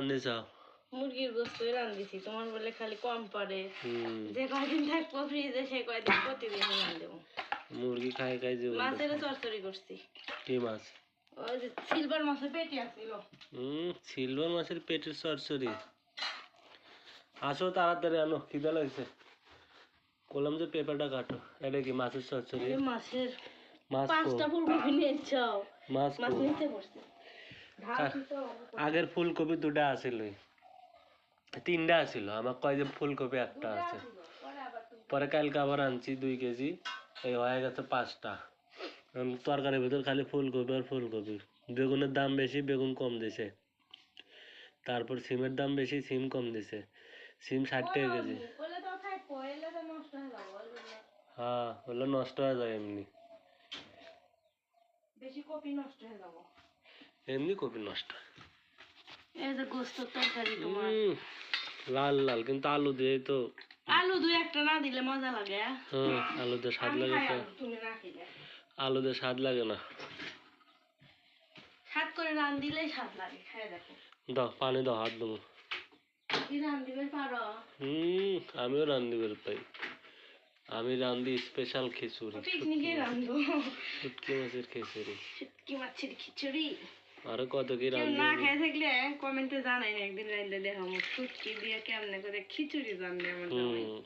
রান্ধিস মুরগির গোস্তই রান্ধিছি তোমার বলে খালি কম পারে যে কয়দিন থাকব ফ্রিজে সে কয়দিন প্রতিদিন রান্ধবো মুরগি খাই খাই জীবন মাছের চরচরি করছি। কি মাছ? ওই যে সিলভার মাছের পেটি আসছিল হুম সিলভার মাছের পেটের সরসরি আসো তাড়াতাড়ি আনো খিদা লাগছে। কলম যে পেপারটা কাটো এটা কি মাছের সরসরি এই মাছের মাছ কো? পাঁচটা ফুলকপি নিয়ে যাও। মাছ মাছ নিতে পড়ছে কা-। আগের ফুলকপি দুটা আছিল তিনটা আছিল আমার কয় যে ফুলকপি একটা আছে। পরে কালকে আবার আনছি দুই কেজি। এই হয়ে গেছে পাঁচটা। তরকারির ভিতর খালি ফুলকপি আর ফুলকপি। বেগুনের দাম বেশি বেগুন কম দিছে। তারপর সিমের দাম বেশি সিম কম দিছে। সিম ষাট টাকা কেজি। হয়ে হ্যাঁ হলো নষ্ট হয়ে যায় এমনি। বেশি কপি নষ্ট হয়ে যাব। এমনি কপি নষ্ট হয়। এই যে গোস্তর তরকারি তোমার। লাল লাল কিন্তু আলু দিয়ে তো আলু দুই একটা না দিলে মজা লাগে হ্যাঁ? আলু দিয়ে স্বাদ লাগে তো। আলু, দিয়ে স্বাদ লাগে না। স্বাদ করে রান দিলেই স্বাদ লাগে খাই দেখো। দাও পানি দাও হাত দেবো হুম আমিও রান্ধি বের পাই আমি রান্ধি স্পেশাল খিচুড়ি পিকনিকে রান্ধো শুটকি মাছের খিচুড়ি। শুটকি মাছের খিচুড়ি? আরও কত কি রান্ধি না খেয়ে থাকলে কমেন্টে জানাই না একদিন রাইলে দেখো মুখ শুটকি দিয়ে কেমনে করে খিচুড়ি রান্ধে আমার জামাই। হুম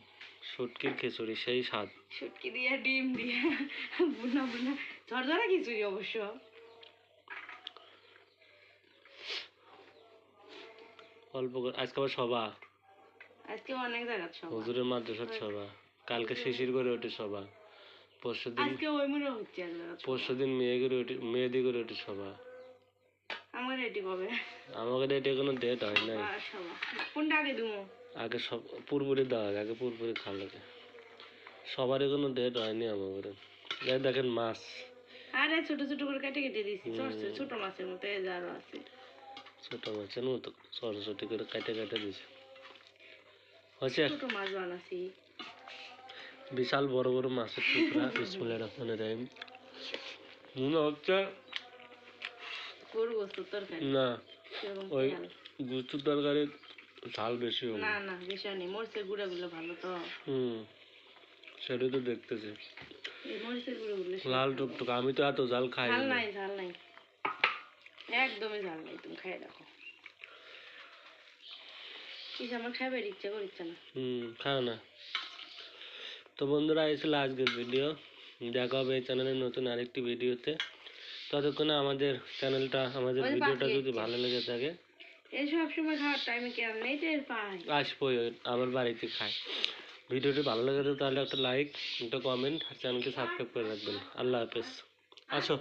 শুটকির খিচুড়ি সেই স্বাদ। শুটকি দিয়ে ডিম দিয়ে বুনা বুনা ঝরঝরা খিচুড়ি অবশ্য। অল্প করে আজকে আবার সভা। আজকে অনেক জায়গা সব হুজুরের মাদ্রাসার সভা। কালকে শিশির করে ওঠে সভা। পরশু দিন আজকে ওই মনে হচ্ছে এক জায়গা পরশু দিন মেয়ে করে ওঠে মেয়েদি করে ওঠে সভা। আমার রেডি কবে? আমাকে এটা কোনো ডেট হয় নাই। কোনটা আগে দিমু? আগে সব পুরপুরি দেওয়া আগে পুরপুরি খাওয়া লাগে। সবারই কোনো ডেট হয়নি আমাদের এই দেখেন মাছ। আরে ছোট ছোট করে কেটে কেটে দিছি ছোট মাছের মতো এই আছে। ছোট মাছের মতো সরস্বতী করে কেটে কেটে দিছে। হচ্ছে ছোট মাছ বানাছি। বিশাল বড় বড় মাছের টুকরা বিসমুল্লাহ রহমান রহিম। মনে হচ্ছে গরু তরকারি? না। ওই। গুস্তুর তরকারির ঝাল বেশি হবে। না না বিষয় নেই মরিচের গুঁড়া ভালো তো। হুম সেটাই তো দেখতেছি। মরিচের লাল টুকটুক আমি তো এত ঝাল খাই ঝাল নাই ঝাল নাই। একদমই ঝাল নাই তুমি খাই আমার খাবার ইচ্ছা না। হুম খাও না। তো বন্ধুরা এই ছিল আজকের ভিডিও। দেখা হবে এই চ্যানেলের নতুন আরেকটি ভিডিওতে। ততক্ষণে আমাদের চ্যানেলটা আমাদের ভিডিওটা যদি ভালো লেগে থাকে। সব সময় খাওয়ার টাইমে কি নেই টের পাই আসবোই আমার বাড়িতে খাই ভিডিওটি ভালো লাগে তাহলে একটা লাইক একটা কমেন্ট আর চ্যানেলকে সাবস্ক্রাইব করে রাখবেন। আল্লাহ হাফেজ। আসো?